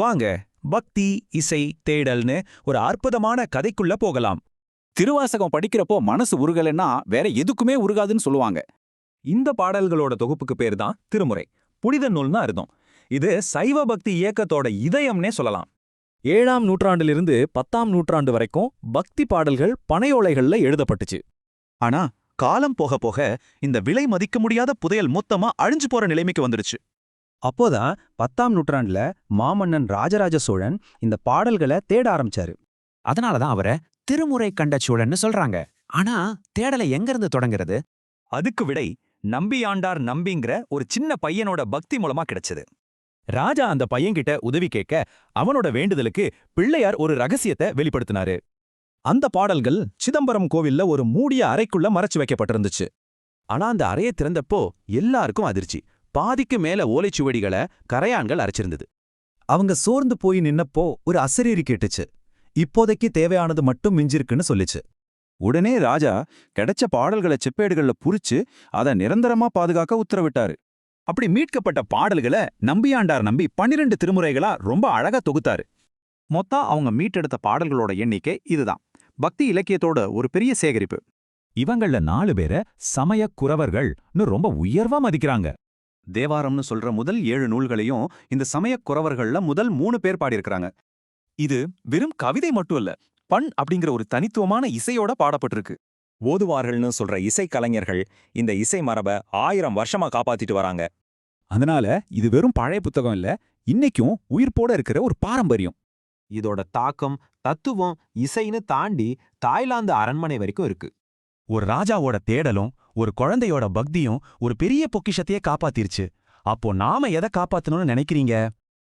வாங்க பக்தி இசை தேடல்னு ஒரு அற்புதமான கதைக்குள்ள போகலாம். திருவாசகம் படிக்கிறப்போ மனசு உருகலைன்னா வேற எதுக்குமே உருகாதுன்னு சொல்லுவாங்க. இந்த பாடல்களோட தொகுப்புக்கு பேர் தான் திருமுறை. புனித நூல்னு அர்த்தம். இது சைவ பக்தி இயக்கத்தோட இதயம்னே சொல்லலாம். ஏழாம் நூற்றாண்டிலிருந்து பத்தாம் நூற்றாண்டு வரைக்கும் பக்தி பாடல்கள் பனையோலைகள்ல எழுதப்பட்டுச்சு. ஆனா காலம் போக போக இந்த விலை மதிக்க முடியாத புதையல் மொத்தமா அழிஞ்சு போற நிலைமைக்கு வந்துடுச்சு. அப்போதான் பத்தாம் நூற்றாண்டுல மாமன்னன் ராஜராஜ சோழன் இந்த பாடல்களை தேட ஆரம்பிச்சாரு. அதனாலதான் அவரை திருமுறை கண்ட சோழன்னு சொல்றாங்க. ஆனா தேடலை எங்கிருந்து தொடங்குறது? அதுக்கு விடை நம்பியாண்டார் நம்பிங்கிற ஒரு சின்ன பையனோட பக்தி மூலமா கிடைச்சது. ராஜா அந்த பையன்கிட்ட உதவி கேட்க அவனோட வேண்டுதலுக்கு பிள்ளையார் ஒரு ரகசியத்தை வெளிப்படுத்தினாரு. அந்த பாடல்கள் சிதம்பரம் கோவில்ல ஒரு மூடிய அறைக்குள்ள மறைச்சு வைக்கப்பட்டிருந்துச்சு. ஆனா அந்த அறையை திறந்தப்போ எல்லாருக்கும் அதிர்ச்சி. பாதிக்கு மேல ஓலைச்சுவடிகளை கரையான்கள் அரைச்சிருந்தது. அவங்க சோர்ந்து போய் நின்னப்போ ஒரு அசரீரி கேட்டுச்சு. இப்போதைக்கு தேவையானது மட்டும் மிஞ்சிருக்குன்னு சொல்லிச்சு. உடனே ராஜா கிடைச்ச பாடல்களை செப்பேடுகள்ல புரிச்சு அதை நிரந்தரமா பாதுகாக்க உத்தரவிட்டாரு. அப்படி மீட்கப்பட்ட பாடல்களை நம்பியாண்டார் நம்பி பன்னிரண்டு திருமுறைகளா ரொம்ப அழகா தொகுத்தாரு. மொத்தம் அவங்க மீட்டெடுத்த பாடல்களோட எண்ணிக்கை இதுதான். பக்தி இலக்கியத்தோட ஒரு பெரிய சேகரிப்பு. இவங்கள நாலு பேரை சமய குறவர்கள்னு ரொம்ப உயர்வா மதிக்கிறாங்க. தேவாரம்னு சொல்ற முதல் ஏழு நூல்களையும் இந்த சமயக் குறவர்கள்ல முதல் மூணு பேர் பாடியிருக்கிறாங்க. இது வெறும் கவிதை மட்டும் இல்ல பண் அப்படிங்கிற ஒரு தனித்துவமான இசையோட பாடப்பட்டிருக்கு. ஓதுவார்கள்னு சொல்ற இசைக்கலைஞர்கள் இந்த இசை மரபை ஆயிரம் வருஷமா காப்பாத்திட்டு வராங்க. அதனால இது வெறும் பழைய புத்தகம் இல்ல இன்னைக்கும் உயிர்ப்போட இருக்கிற ஒரு பாரம்பரியம். இதோட தாக்கம் தத்துவம் இசைன்னு தாண்டி தாய்லாந்து அரண்மனை வரைக்கும் இருக்கு. ஒரு ராஜாவோட தேடலும் ஒரு குழந்தையோட பக்தியும் ஒரு பெரிய பொக்கிஷத்தையே காப்பாத்திருச்சு. அப்போ நாம எதை காப்பாத்தணும்னு நினைக்கிறீங்க?